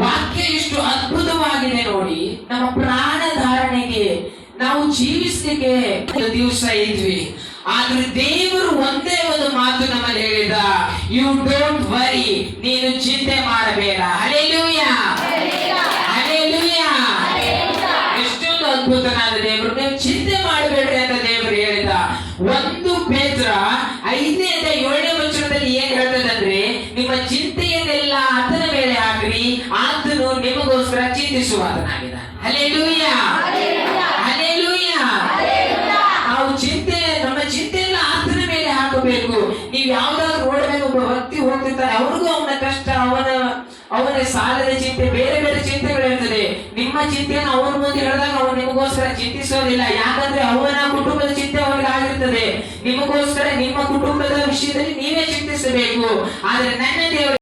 ವಾಕ್ಯ ಎಷ್ಟು ಅದ್ಭುತವಾಗಿದೆ ನೋಡಿ. ನಮ್ಮ ಪ್ರಾಣ ಧಾರಣೆಗೆ ನಾವು ಜೀವಿಸಲಿಕ್ಕೆ ದಿವಸ ಇದ್ವಿ. ಆದ್ರೆ ದೇವರು ಒಂದೇ ಒಂದು ಮಾತು ನಮ್ಮಲ್ಲಿ ಹೇಳಿದ ಯು ಡೋಂಟ್ ವರಿ ನೀನು ಚಿಂತೆ ಮಾಡಬೇಡ. ಹಲೆಲೂಯ ಹಲೆಲೂಯ ಎಷ್ಟೊಂದು ಅದ್ಭುತನಾದ ದೇವರು. ನೀವು ಚಿಂತೆ ಮಾಡಬೇಡ್ರಿ ಅಂತ ದೇವರು ಹೇಳಿದ. ಒಂದು ಪೇತ್ರ ಐದನೇ ಆತನು ನಿಮಗೋಸ್ಕರ ಚಿಂತಿಸುವಾತನಾಗಿದ್ದಾನೆ ಹಲೆಲೂಯ ಚಿಂತೆ, ನಮ್ಮ ಮೇಲೆ ಹಾಕಬೇಕು. ನೀವು ಯಾವ್ದಾದ್ರು ಓಡಬೇಕು ಒಬ್ಬ ವ್ಯಕ್ತಿ ಹೋಗ್ತಿರ್ತಾರೆ. ಅವ್ರಿಗೂ ಅವನ ಕಷ್ಟ, ಅವನ ಅವನ ಸಾಲದ ಚಿಂತೆ, ಬೇರೆ ಬೇರೆ ಚಿಂತೆಗಳಿರ್ತದೆ ನಿಮ್ಮ ಚಿಂತೆಯನ್ನು ಅವನ ಮುಂದೆ ಹೇಳಿದಾಗ ಅವನು ನಿಮಗೋಸ್ಕರ ಚಿಂತಿಸೋದಿಲ್ಲ. ಯಾಕಂದ್ರೆ ಅವನ ಕುಟುಂಬದ ಚಿಂತೆ ಅವನಿಗೆ ಆಗಿರ್ತದೆ. ನಿಮಗೋಸ್ಕರ ನಿಮ್ಮ ಕುಟುಂಬದ ವಿಷಯದಲ್ಲಿ ನೀವೇ ಚಿಂತಿಸಬೇಕು. ಆದ್ರೆ ನನ್ನ ದೇವರು